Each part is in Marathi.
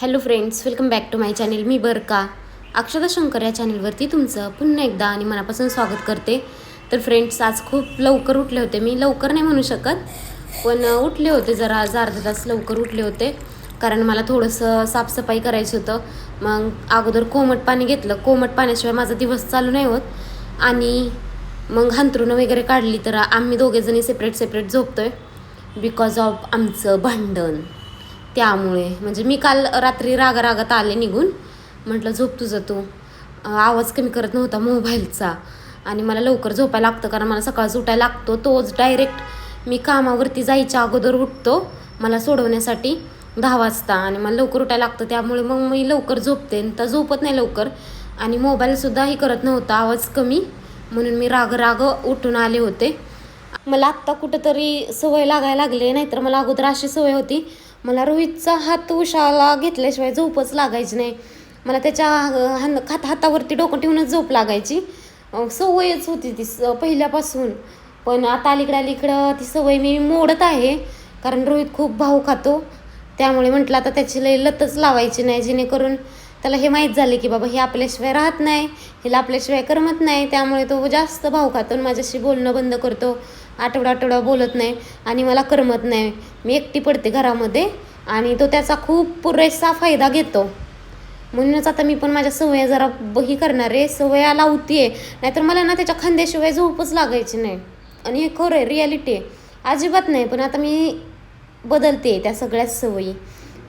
Hello friends welcome back to my channel मी बरका. अक्षता शंकर या चॅनेलवरती तुमचं पुन्हा एकदा आणि मनापासून स्वागत करते. तर फ्रेंड्स आज खूप लवकर उठले होते. मी लवकर नाही म्हणू शकत पण उठले होते जरा आज अर्धा तास लवकर उठले होते. कारण मला थोडंसं साफसफाई करायचं होतं. मग अगोदर कोमट पाणी घेतलं. कोमट पाण्याशिवाय माझा दिवस चालू नाही होत. आणि मग हंतरुणं वगैरे काढली तर आम्ही दोघेजणी सेपरेट सेपरेट झोपतोय. बिकॉज ऑफ आमचं भांडण. त्यामुळे. म्हणजे मी काल रात्री रागा रागात आले निघून. म्हटलं झोप तुझं तू. आवाज कमी करत नव्हता मोबाईलचा. आणि मला लवकर झोपायला लागतं कारण मला सकाळच उठायला लागतो. तोच डायरेक्ट मी कामावरती जायच्या अगोदर उठतो मला सोडवण्यासाठी दहा वाजता. आणि मला लवकर उठायला लागतं. त्यामुळे मग मी लवकर झोपते. तर झोपत नाही लवकर. आणि मोबाईलसुद्धाही करत नव्हता. आवाज कमी. म्हणून मी राग राग उठून आले होते. मला आत्ता कुठंतरी सवय लागायला लागली. नाहीतर मला अगोदर अशी सवय होती मला रोहितचा हात उशाला घेतल्याशिवाय झोपच लागायची नाही. मला त्याच्या अं, खात हात हातावरती डोकं ठेवूनच झोप लागायची. सवयच होती ती स पहिल्यापासून. पण आता अलीकडं अलीकडं ती सवय मी मोडत आहे. कारण रोहित खूप भाऊ खातो. त्यामुळे म्हटलं आता त्याची लई लतच लावायची नाही. जेणेकरून त्याला हे माहीत झाले की बाबा हे आपल्याशिवाय राहत नाही. हिला आपल्याशिवाय करमत नाही. त्यामुळे तो जास्त भाव खातो आणि माझ्याशी बोलणं बंद करतो. आठवडा आठवडा बोलत नाही आणि मला करमत नाही. मी एकटी पडते घरामध्ये आणि तो त्याचा खूप पुरेसा फायदा घेतो. म्हणूनच आता मी पण माझ्या सवया जरा बही करणार आहे सवया लावतीये नाहीतर मला ना त्याच्या खांद्याशिवाय झोपच लागायची नाही. आणि हे खरं आहे रियालिटी आहे. अजिबात नाही पण आता मी बदलते त्या सगळ्याच सवयी.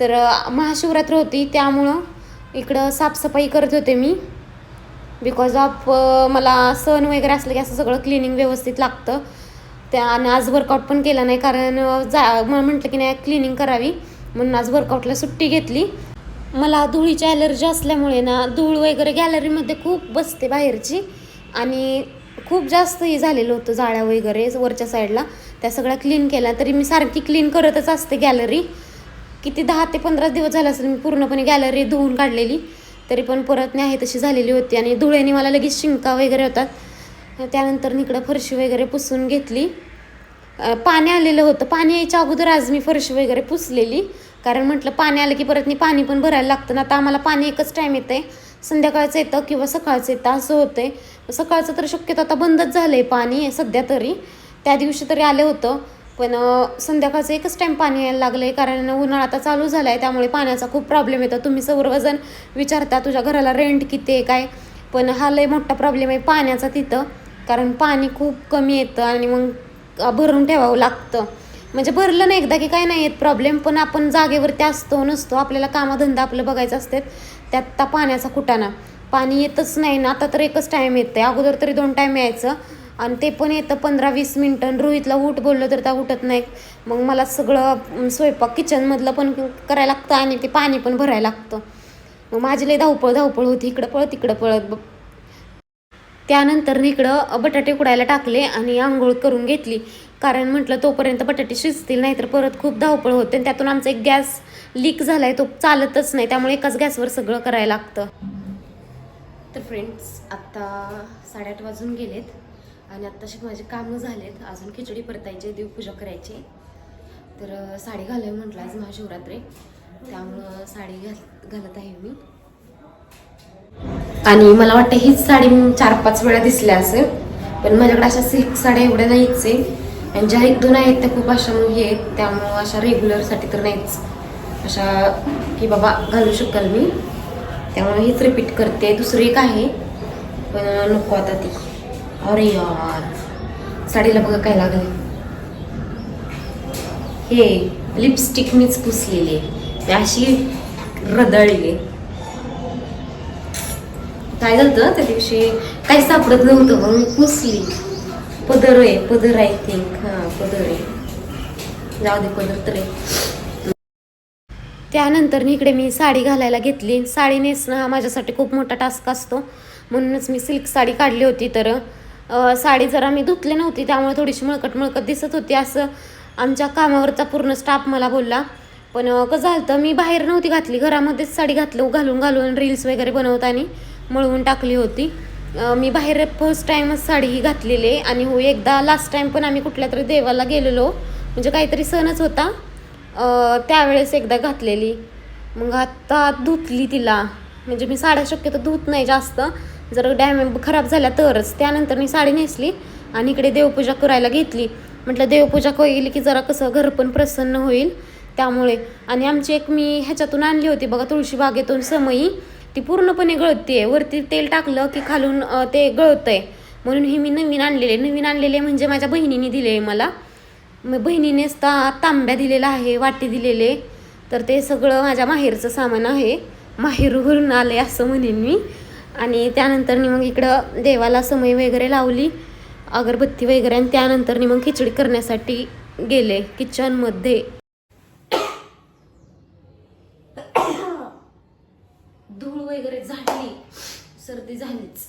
तर महाशिवरात्र होती त्यामुळं इकडं साफसफाई करत होते मी. बिकॉज ऑफ मला सण वगैरे असलं की असं सगळं क्लिनिंग व्यवस्थित लागतं. त्या आणि आज वर्कआउट पण केला नाही कारण जा म- म्हटलं की नाही क्लिनिंग करावी. म्हणून आज वर्कआउटला सुट्टी घेतली. मला धुळीची ॲलर्जी असल्यामुळे ना धूळ वगैरे गॅलरीमध्ये खूप बसते बाहेरची. आणि खूप जास्त हे झालेलं होतं जाळ्या वगैरे वरच्या साईडला त्या सगळ्या क्लीन केल्या. तरी मी सारखी क्लीन करतच असते गॅलरी किती दहा ते पंधरा दिवस झाले असेल मी पूर्णपणे गॅलरी धुवून काढलेली. तरी पण परत नाही तशी झालेली होती. आणि धुळ्याने मला लगेच शिंका वगैरे होतात. त्यानंतर इकडं फरशी वगैरे पुसून घेतली. पाणी आलेलं होतं. पाणी यायच्या अगोदर आज मी फरशी वगैरे पुसलेली. कारण म्हटलं पाणी आलं की परत मी पाणी पण भरायला लागतं. ना आता आम्हाला पाणी एकच टाईम येतं आहे संध्याकाळचं येतं किंवा सकाळचं येतं असं होतंय. सकाळचं तर शक्यतो आता बंदच झालं आहे पाणी सध्या तरी. त्या दिवशी तरी आलं होतं. पण संध्याकाळचं एकच टाईम पाणी यायला लागलं आहे कारण उन्हाळा आता चालू झाला आहे त्यामुळे पाण्याचा खूप प्रॉब्लेम येतो. तुम्ही सर्वजण विचारता तुझ्या घराला रेंट किती आहे? काय? पण हा लय मोठा प्रॉब्लेम आहे पाण्याचा तिथं. कारण पाणी खूप कमी येतं आणि मग भरून ठेवावं लागतं. म्हणजे भरलं ना एकदा की काय नाही येत प्रॉब्लेम पण आपण जागेवरती असतो नसतो. आपल्याला कामधंदा आपलं बघायचं असते त्यात त्या पाण्याचा कुटाणा. पाणी येतच नाही ना आता तर एकच टाईम येतं आहे अगोदर तरी दोन टाईम यायचं आणि ते पण येतं पंधरा वीस मिनटं आणि रोहितला उठ बोललं तर त्या उठत नाही मग मला सगळं स्वयंपाक किचनमधलं पण करायला लागतं आणि ते पाणी पण भरायला लागतं. मग माझी लई धावपळ धावपळ होती. इकडं पळत तिकडं पळत ब- त्यानंतर इकडं बटाटे उकडायला टाकले आणि आंघोळ करून घेतली. कारण म्हटलं तोपर्यंत बटाटे शिजतील नाहीतर परत खूप धावपळ होते आणि त्यातून आमचा एक गॅस लीक झाला आहे तो चालतच नाही. त्यामुळे एकाच गॅसवर सगळं करायला लागतं. तर फ्रेंड्स आत्ता साडेआठ वाजून गेलेत आणि आत्ताशी माझे कामं झालेत. अजून खिचडी परतायची देवपूजा करायची तर साडी घालाय म्हटलं आज महाशिवरात्री. त्यामुळं साडी घाल घालत आहे मी. आणि मला वाटतं हीच साडी मी चार पाच वेळा दिसल्या असेल पण माझ्याकडे अशा सिल्क साड्या एवढ्या नाहीच आहे. आणि ज्या एक दोन आहेत त्या खूप अशा मग हे आहेत त्यामुळं अशा रेग्युलरसाठी तर नाहीच. अशा की बाबा घालू शकाल मी. त्यामुळे हीच रिपीट करते. दुसरी एक आहे पण नको आता ती. अरे यार साडीला बघा काय लागलं हे लिपस्टिक मीच पुसलेली आहे. अशी रदळली आहे. काय झालं त्या दिवशी काही सापडत नव्हतं म्हणून मी पुसली. पदर आहे पदर आय थिंक हां पदर आहे. जाऊ दे पदर तर आहे. त्यानंतर इकडे मी साडी घालायला घेतली. साडी नेसणं हा माझ्यासाठी खूप मोठा टास्क असतो. म्हणूनच मी सिल्क साडी काढली होती. तर साडी जरा मी धुतली नव्हती. त्यामुळे थोडीशी मळकट मळकट दिसत होती. असं आमच्या कामावरचा पूर्ण स्टाफ मला बोलला. पण कसं झालं तर मी बाहेर नव्हती घातली. घरामध्येच साडी घातलं घालून घालून रील्स वगैरे बनवताना. मळवून टाकली होती. मी बाहेर फर्स्ट टाईमच साडी ही घातलेली आहे आणि हो एकदा लास्ट टाईम पण आम्ही कुठल्या तरी देवाला गेलेलो. म्हणजे काहीतरी सणच होता. त्यावेळेस एकदा घातलेली. मग आता धुतली तिला. म्हणजे मी साड्या शक्यतो धुत नाही जास्त. जर डॅमेज खराब झाल्या तरच. त्यानंतर मी साडी नेसली आणि इकडे देवपूजा करायला घेतली. म्हटलं देवपूजा केली की जरा कसं घर पण प्रसन्न होईल त्यामुळे. आणि आमची एक मी ह्याच्यातून आणली होती बघा तुळशी बागेतून समई. ती पूर्णपणे गळते वरती तेल टाकलं की खालून ते ते गळतंय. म्हणून हे मी नवीन आणलेले. नवीन आणलेले म्हणजे माझ्या बहिणीने दिले मला. मग बहिणीनेच ता तांब्या दिलेला आहे वाटी दिलेले. तर ते सगळं माझ्या माहेरचं सामान आहे. माहेरवरून आले असं म्हणेन मी. आणि त्यानंतर मग इकडं देवाला समय वगैरे लावली. अगरबत्ती वगैरे आणि त्यानंतर मग खिचडी करण्यासाठी गेले किचनमध्ये धूळ वगैरे झाली सर्दी झालीच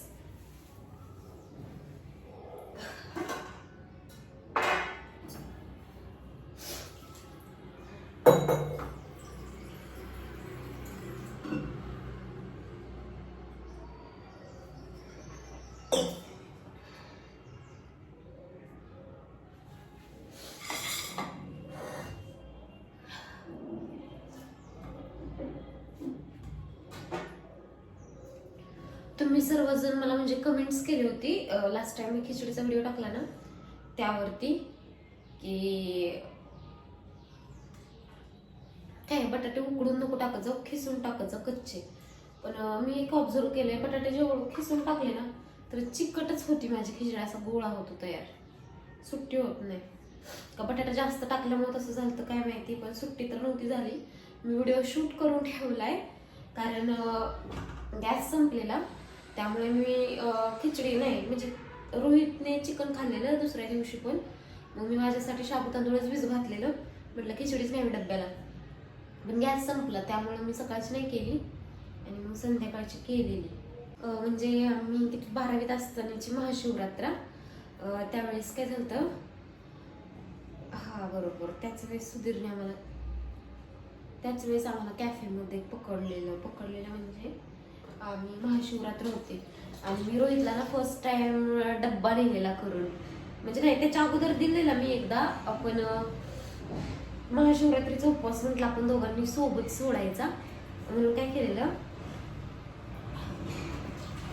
तुम्ही सर्वजण मला म्हणजे कमेंट्स केली होती. लास्ट टाइम मी खिचडीचा व्हिडिओ टाकला ना त्यावरती की काय बटाटे उकडून नको टाकायचं खिसून टाकायचं कच्चे. पण मी एक ऑब्झर्व केलंय बटाटे जेवढं खिसून टाकले ना तर चिकटच होती माझी खिचडी असा गोळा होतो तयार सुट्टी होत नाही. का बटाटा जास्त टाकल्यामुळे तसं झालं तर काय माहिती पण सुट्टी तर नव्हती झाली. मी व्हिडिओ शूट करून ठेवलाय कारण गॅस संपलेला. त्यामुळे मी खिचडी नाही म्हणजे रोहितने चिकन खाल्लेलं दुसऱ्या दिवशी पण. मग मी माझ्यासाठी शाबू तांदूळच वीज घातलेलं. म्हटलं खिचडीच नाही डब्याला. पण गॅस संपला त्यामुळे मी सकाळची नाही केली आणि मग संध्याकाळची केलेली. म्हणजे मी किती बारावीत असतानाची महाशिवरात्र. त्यावेळेस काय झालं होतं हा बरोबर. त्याच वेळेस सुधीरने आम्हाला त्याच वेळेस आम्हाला कॅफेमध्ये पकडलेलं. पकडलेलं म्हणजे आम्ही महाशिवरात्र होते. आणि मी रोहितला ना फर्स्ट टाइम डब्बा नेलेला करून. म्हणजे नाही त्याच्या अगोदर दिलेला मी एकदा आपण महाशिवरात्रीचा उपवास म्हटलं म्हणजे आपण दोघांनी सोबत सोडायचा. म्हणून काय केलेलं?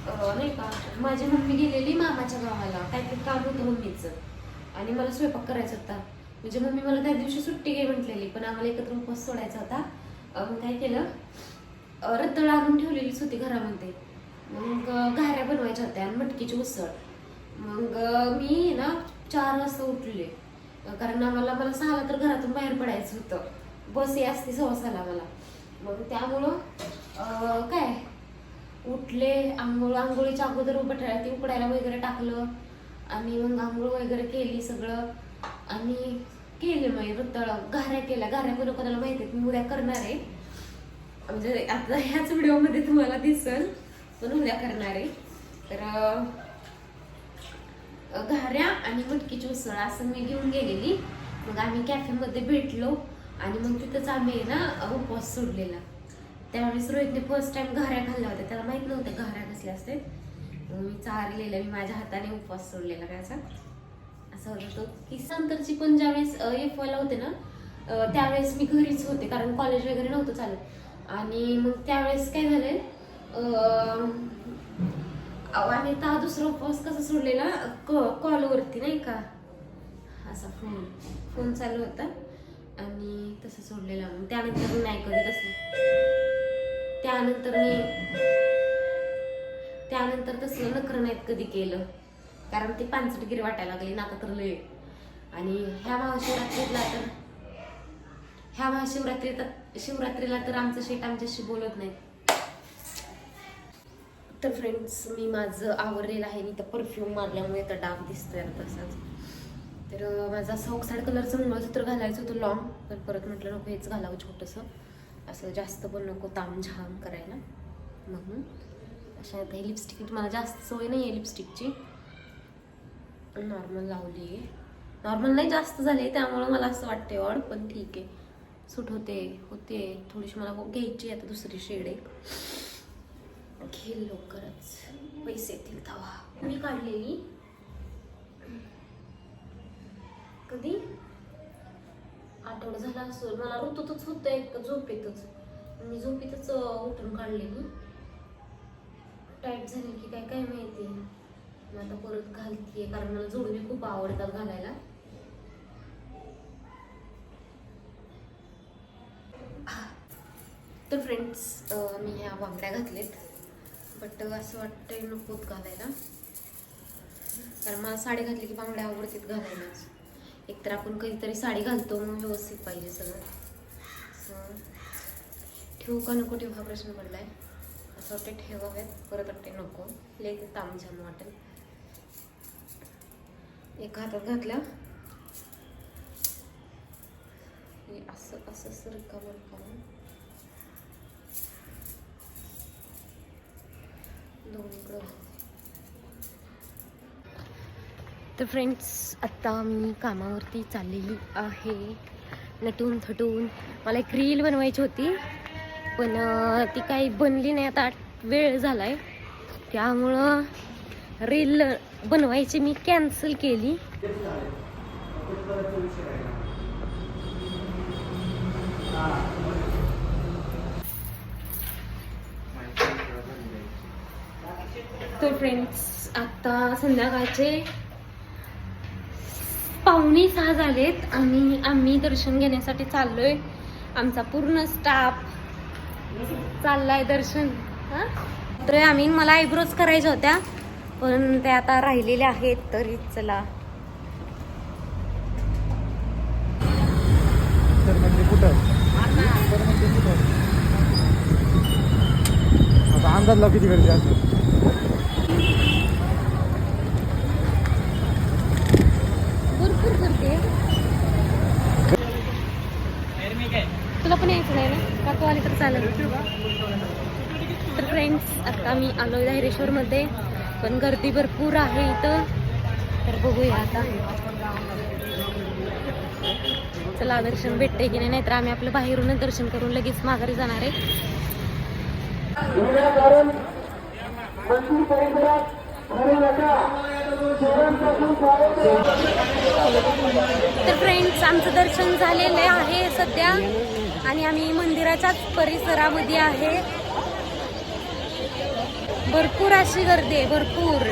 नाही का? माझी मम्मी गेलेली मामाच्या गावाला. काहीतरी काम होतं मम्मीचं. आणि मला स्वयंपाक करायचा होता. म्हणजे मम्मी मला त्या दिवशी सुट्टी घे म्हटलेली पण आम्हाला एकत्र उपवास सोडायचा होता. मग काय केलं? रत्तळ रताळ आणून ठेवलेलीच होती घरामध्ये. मग घाऱ्या बनवायच्या होत्या आणि मटकीची उसळ. मग मी ना चार वाजता उठले. कारण आम्हाला मला सहाला तर घरातून बाहेर पडायचं होतं. बस ही असते सहाला मला. मग त्यामुळं काय? उठले आंघोळ आंघोळीच्या अगोदर बटाटा ते उकडायला वगैरे टाकलं. आणि मग आंघोळ वगैरे केली सगळं. आणि केले मग रताळ घाऱ्या केल्या. घाऱ्या कोणा कोणाला माहिती आहेत? मी उद्या करणार आहे. म्हणजे आता ह्याच व्हिडिओमध्ये तुम्हाला दिसल पण उद्या करणार आहे. तर घाऱ्या आणि मटकीची उसळ असं मी घेऊन गेलेली. मग आम्ही कॅफेमध्ये भेटलो आणि मग तिथंच आम्ही ना उपवास सोडलेला. त्यावेळेस रोहितने फर्स्ट टाइम घाऱ्या खाल्ल्या होत्या. त्याला माहीत नव्हत्या घाऱ्या कसल्या असते मी चारलेला मी माझ्या हाताने उपवास सोडलेला त्याचा. असं होत होतं की संतरची पण ज्यावेळेस एफ वायला होते ना त्यावेळेस मी घरीच होते कारण कॉलेज वगैरे नव्हतं चालत. आणि मग त्यावेळेस काय झालंय आणि आता दुसरा उपवास कसा सोडलेला? कॉलवरती नाही का? असा फोन फोन चालू होता. आणि तसं सोडलेला. मग त्यानंतर मी नाही कधी तसं त्यानंतर मी त्यानंतर तसलं नखरं नाहीत कधी केलं. कारण ते पानसटगिरी वाटायला लागली ना आता तर लय आणि ह्या महाशिवरात्रीतला तर ह्या महाशिवरात्रीत शिवरात्रीला तर आमचं शेट आमच्याशी बोलत नाही तर फ्रेंड्स मी माझं आवरलेलं आहे. मी तर परफ्यूम मारल्यामुळे तर डाग दिसतोय तसाच. तर माझा असं ऑक्साईड कलरचं मंगळसूत्र घालायचं होतं लॉंग पण परत म्हटलं नको हेच घालावं छोटंसं. असं जास्त पण नको तामझाम करायला. म्हणून अशा आता हे लिपस्टिक मला जास्त सवय नाही आहे लिपस्टिकची नॉर्मल लावली आहे नॉर्मल नाही जास्त झाली आहे त्यामुळं मला असं वाटते ऑड पण ठीक आहे. सूट होते होते. थोडीशी मला घ्यायची आता दुसरी शेड एक. घेईल लवकरच. पैसे येतील तवा. मी काढलेली. कधी? आठवडा झाला असं मला ऋतूतच होतं एक झोपेतच. मी झोपेतच उठून काढले मी टाईट झाली की काय काय माहिती. मी आता परत घालतीये कारण मला जोडवी खूप आवडतात घालायला. तर फ्रेंड्स मी ह्या बांगड्या घातलेत. बट असं वाटतंय नकोत घालायला. कारण मला साडी घातली की बांगड्या आवडतात घालायलाच एकतर आपण कधीतरी साडी घालतो मग व्यवस्थित पाहिजे सगळं. ठेवू का नको? ठेवू हा प्रश्न पडलाय. असं वाटतं ठेवाव्यात. परत वाटते नको. लेक तामझाम वाटेल. एक हातात घातल्या हे असं असं असं रिकामं रिकामं तर फ्रेंड्स आत्ता मी कामावरती चाललेली आहे. नटून थटून. मला एक रील बनवायची होती पण ती काही बनली नाही. आता वेळ झाला आहे त्यामुळं रील बनवायची मी कॅन्सल केली. तर फ्रेंड्स आता संध्याकाळचे पाहुणे सहा झालेत. आणि आम्ही दर्शन घेण्यासाठी चाललोय. आमचा पूर्ण स्टाफ चाललाय दर्शन. हा? तर आम्ही मला आयब्रोज करायच्या होत्या. पण त्या आता राहिलेल्या आहेत तरी चला. म्हणजे म्हणजे अंदाज लाव किती गर्दी असेल भरपूर करते. तुला पण यायचं नाही ना? का तू आली तर चालेल? तर फ्रेंड्स आता मी आलोय धायरेश्वरमध्ये. पण गर्दी भरपूर आहे इथं. तर बघूया आता. चला दर्शन भेटते की नाही? नाहीतर आम्ही आपलं बाहेरूनच दर्शन करून लगेच माघारी जाणार आहे. तर फ्रेंड्स आमचं दर्शन झालेलं आहे सध्या. आणि आम्ही मंदिराच्याच परिसरामध्ये आहे. भरपूर अशी गर्दी आहे भरपूर.